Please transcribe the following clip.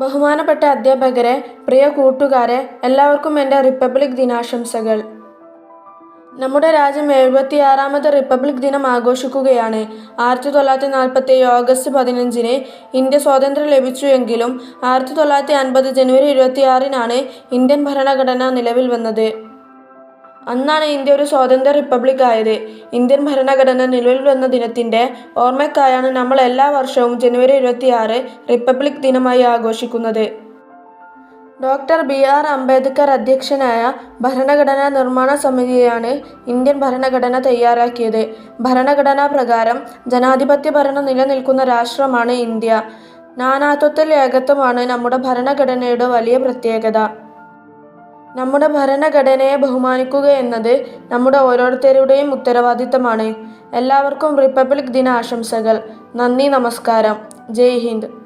ബഹുമാനപ്പെട്ട അധ്യാപകരെ പ്രിയ കൂട്ടുകാരെ എല്ലാവർക്കും എന്റെ റിപ്പബ്ലിക് ദിനാശംസകൾ. നമ്മുടെ രാജ്യം എഴുപത്തിയാറാമത് റിപ്പബ്ലിക് ദിനം ആഘോഷിക്കുകയാണ്. ആയിരത്തി തൊള്ളായിരത്തി നാൽപ്പത്തി ഓഗസ്റ്റ് പതിനഞ്ചിന് ഇന്ത്യ സ്വാതന്ത്ര്യം ലഭിച്ചു എങ്കിലും ആയിരത്തി തൊള്ളായിരത്തി അൻപത് ജനുവരി ഇരുപത്തിയാറിനാണ് ഇന്ത്യൻ ഭരണഘടന നിലവിൽ വന്നത്. അന്നാണ് ഇന്ത്യ ഒരു സ്വതന്ത്ര റിപ്പബ്ലിക് ആയത്. ഇന്ത്യൻ ഭരണഘടന നിലവിൽ വന്ന ദിനത്തിന്റെ ഓർമ്മയ്ക്കായാണ് നമ്മൾ എല്ലാ വർഷവും ജനുവരി ഇരുപത്തിയാറ് റിപ്പബ്ലിക് ദിനമായി ആഘോഷിക്കുന്നത്. Doctor B. ആർ. അംബേദ്കർ അധ്യക്ഷനായ ഭരണഘടനാ നിർമ്മാണ സമിതിയാണ് ഇന്ത്യൻ ഭരണഘടന തയ്യാറാക്കിയത്. ഭരണഘടനാ പ്രകാരം ജനാധിപത്യ ഭരണം നിലനിൽക്കുന്ന രാഷ്ട്രമാണ് ഇന്ത്യ. നാനാത്വത്തിൽ ഏകത്വമാണ് നമ്മുടെ ഭരണഘടനയുടെ വലിയ പ്രത്യേകത. നമ്മുടെ ഭരണഘടനയെ ബഹുമാനിക്കുക എന്നത് നമ്മുടെ ഓരോരുത്തരുടെയും ഉത്തരവാദിത്തമാണ്. എല്ലാവർക്കും റിപ്പബ്ലിക് ദിന ആശംസകൾ നന്ദി നമസ്കാരം. ജയ് ഹിന്ദ്.